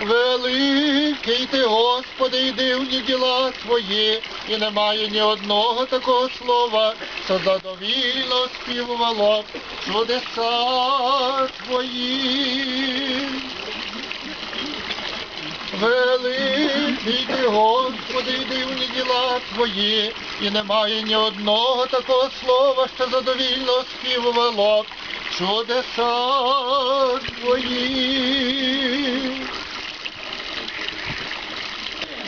Великий ти, Господи, і дивні діла твої, і немає ні одного такого слова, що задовільно співувало чудеса твої. Великий ти, Господи, і дивні діла твої, і немає ні одного такого слова, що задовільно співувало чудеса твої.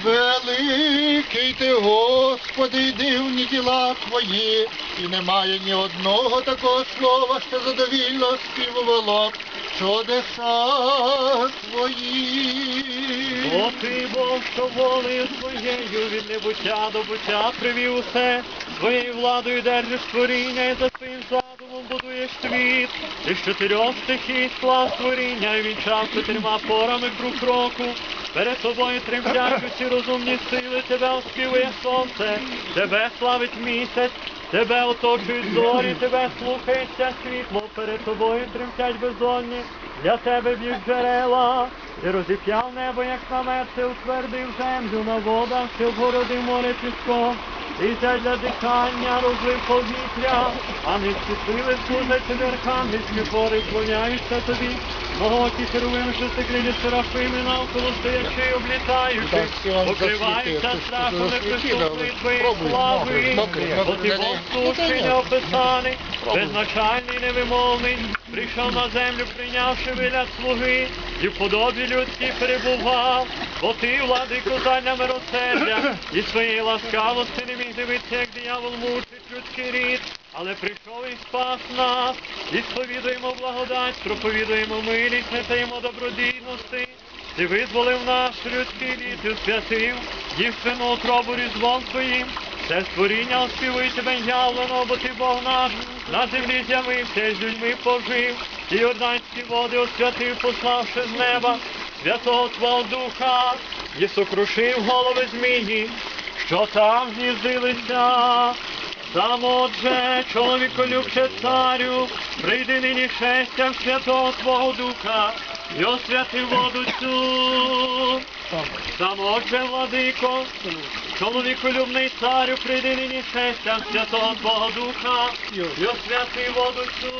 Великий ти, Господи, дивні діла твої, і немає ні одного такого слова, що задовільно співувало б чудеса твої. Бо ти Бог, що волею своєю від небуття до буття привів усе, своєю владою держиш творіння і за своїм задумом будуєш світ, і з чотирьох стихій склав творіння і вінчав чотирма порами круг року. Перед тобою тремтять усі розумні сили, тебе оспівує сонце, тебе славить місяць, тебе оточують зорі, тебе слухається світло, перед тобою тремтять безодні, для тебе б'ють джерела. Ти розіп'яв небо, як намет, ти утвердив землю на водах, ти обгородив море піском. І це для дихання розлив повітря, а низькі сили служать тобі архангельські хори, склоняються тобі. Моготі херовим, що стеклі серафими навколо стоячи, облітаючи, засвітив. страхом але слави. Бо ти. Бог неописаний, Пробуй. безначальний, невимовний, прийшов на землю, прийнявши вигляд слуги, і в подобі людській перебував, бо ти, владико, задля миросердя, і своєї ласкавості не міг дивитися, як диявол мучить людський рід, але прийшов і спас нас, і сповідуємо благодать, проповідуємо милість, не таємо добродійності. Ти визволив наш людський рід і святив, дівчину утробу різдвом своїм, все створіння оспівує тебе явлено, бо ти Бог наш, на землі з'явився, і з людьми пожив, і Йорданські води освятив, пославши з неба, святого Твого Духа, і сокрушив голови змії, що там з'їздилися. Сам отже, чоловіколюбче царю, прийди нині шестям святого Твого Духа, і освяти воду цю. Сам отже, владико, чоловіколюбний царю, прийди нині шестям святого Твого Духа, і освяти воду цю.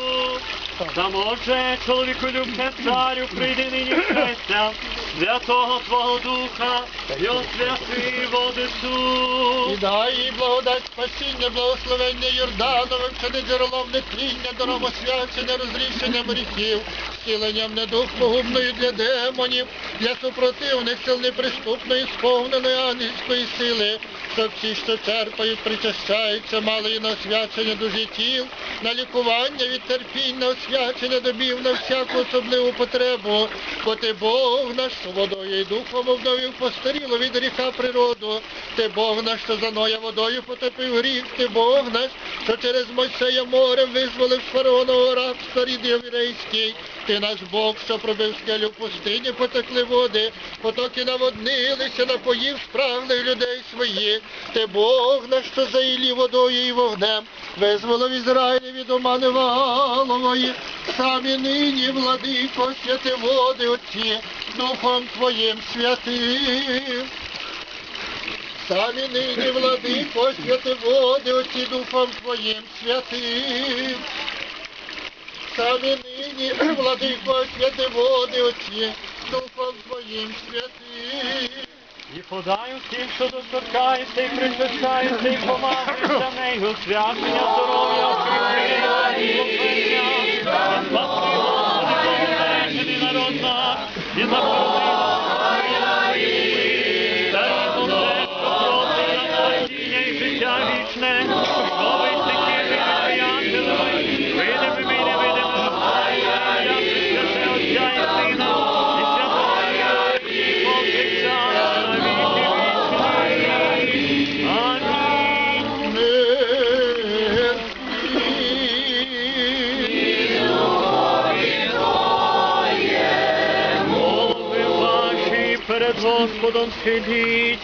Сам отже, чоловіколюбче царю, прийди нині шестям святого Твого Духа, і освяти воду цю. І дай їй благодать спасіння, благословення Йордановим, що не джерелом нетління, даром освячення, розрішення гріхів, зціленням недух погубною для демонів, для супротивних сил неприступної, сповненої ангельської сили, щоб всі, що черпають, причащаються, мали і на освячення душі тіл, на лікування від терпінь, на освячення добів, на всяку особливу потребу, бо ти Бог наш, що водою і духом обновив постаріло від гріха природу, ти Бог наш, що за Ноя водою потопив гріх, ти Бог наш, що через Мойсея морем визволив фараонового рабства рід єврейський, ти наш Бог, що пробив скелю в пустині, потекли води, потоки наводнилися, напоїв спраглих людей своїх, ти Бог наш, що за Іллі водою і вогнем, визволив Ізраїль від омани Ваалової, самі нині, владико, святи води отці, Духом Твоїм святим. Самі нині, владико, святи води, оці Духом Твоїм святим. Самі нині, владико, святи води, очі, Духом своїм святим. І подаю всім, що доторкається і причащається, і помазується нею, свячення, здоров'я, перед Господом сидить.